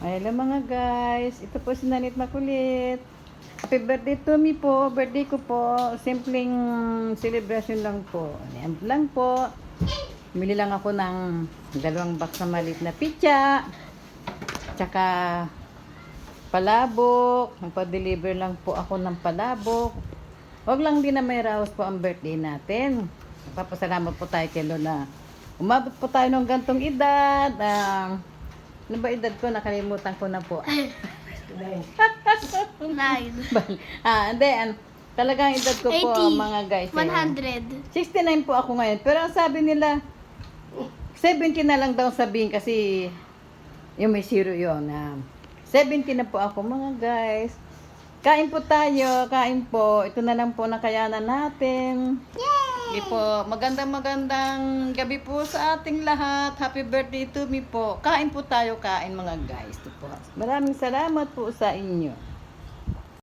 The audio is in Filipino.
Hello mga guys. Ito po si Nanit Makulit. Happy birthday to me po. Birthday ko po. Simpleng celebration lang po. Ayan lang po. Bili lang ako ng dalawang box na maliit na pizza. Tsaka palabok. Magpa-deliver lang po ako ng palabok. Huwag lang din na may raos po ang birthday natin. Papasalamat po tayo kay Lola. Umabot po tayo ng gantong edad. Ah, ano ba edad ko? Nakalimutan ko na po. Nine. ah, and then, talagang edad ko po 80. mga guys. eh. 100. 69 po ako ngayon. Pero ang sabi nila, 70 na lang daw sabihin kasi yung may zero yun. Ah, 70 na po ako mga guys. Kain po tayo, kain po. Ito na lang po na kayanan natin. Hindi po, magandang magandang gabi po sa ating lahat. Happy birthday to me po. Kain po tayo, kain mga guys. Ito po. Maraming salamat po sa inyo.